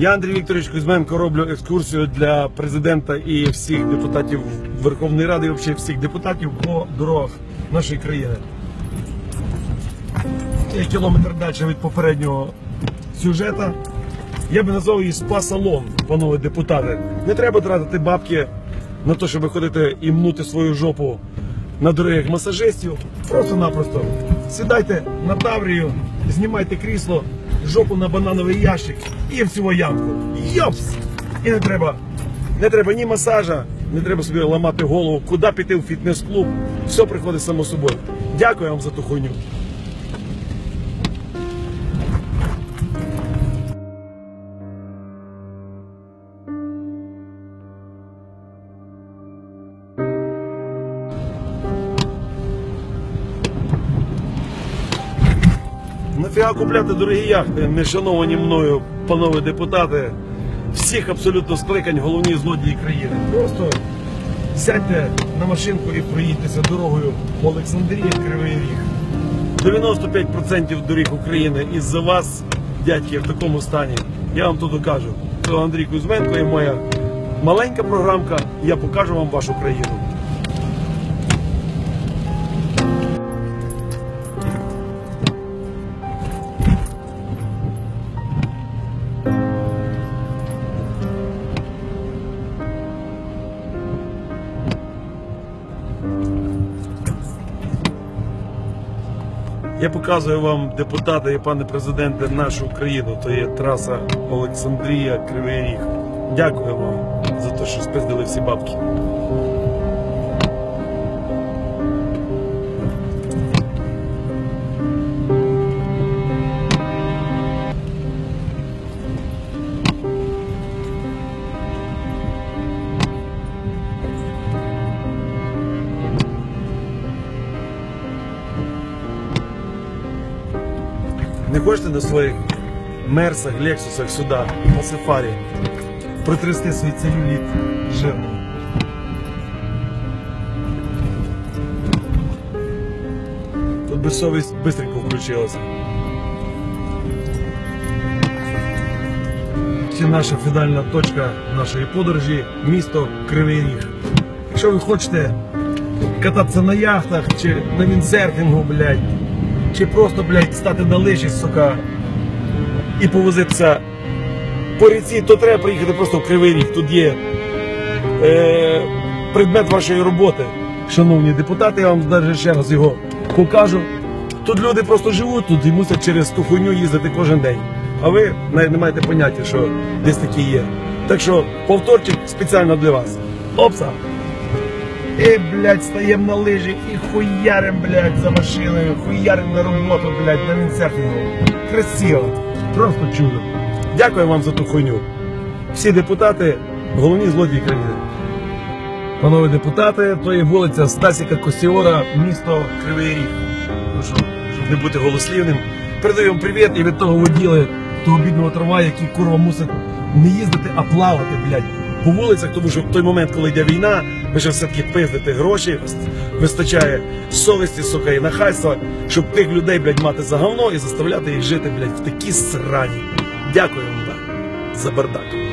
Я, Андрій Вікторович Кузьменко, роблю екскурсію для президента і всіх депутатів Верховної Ради, і взагалі всіх депутатів по дорогах нашої країни. Я кілометр далі від попереднього сюжета. Я би назвав її спа-салон, панове депутати. Не треба тратити бабки на те, щоб ходити і мнути свою жопу на дорогих масажистів. Просто-напросто сідайте на таврію, знімайте крісло, жопу на банановий ящик і в ямку. Йопс! І не треба, не треба ні масажа, не треба собі ламати голову, куди піти в фітнес-клуб. Все приходить само собою. Дякую вам за ту хуйню. Нафіга купляти дорогі яхти, не шановані мною, панове депутати, всіх абсолютно скликань головні злодії країни. Просто сядьте на машинку і проїдьтеся дорогою Олександрія Кривий Ріг. 95% доріг України із-за вас, дядьки, в такому стані. Я вам тут кажу. Це Андрій Кузьменко і моя маленька програмка. Я покажу вам вашу країну. Я показую вам, депутати і пане президенте, нашу країну. То є траса Олександрія Кривий Ріг. Дякую вам за те, що спиздили всі бабки. Не хочете на своїх мерсах, лексусах сюди, на сафарі, протрясти свій целюліт жирний? Тут би совість бистренько включилася. Це наша фінальна точка нашої подорожі місто Кривий Ріг. Якщо ви хочете кататися на яхтах чи на віндсерфінгу, блядь, чи просто, блядь, стати на лижі, сука, і повозитися по ріці, то треба приїхати просто в Кривий Ріг. Тут є е, предмет вашої роботи. Шановні депутати, я вам навіть ще раз його покажу. Тут люди просто живуть тут і мусять через ту хуйню їздити кожен день. А ви навіть не маєте поняття, що десь такі є. Так що повторчик спеціально для вас. Опса! І, блядь, стаємо на лижі і хуярим, блядь, за машиною, хуярим на роботу, блядь, на вінсерфінгу. Красиво. Просто чудо. Дякую вам за ту хуйню. Всі депутати, головні злодії країни. Панове депутати, то є вулиця Стасіка Косіора, місто Кривий Ріг. Ну що, щоб не бути голослівним, передаю вам привіт і від того воділи того бідного трамвая, який курва мусить не їздити, а плавати, блядь, по вулицях, тому що в той момент, коли йде війна, ви ще все-таки пиздите гроші, вистачає совісті, сука, і нахайства, щоб тих людей, блядь, мати за говно і заставляти їх жити, блядь, в такій срані. Дякую вам да, за бардак.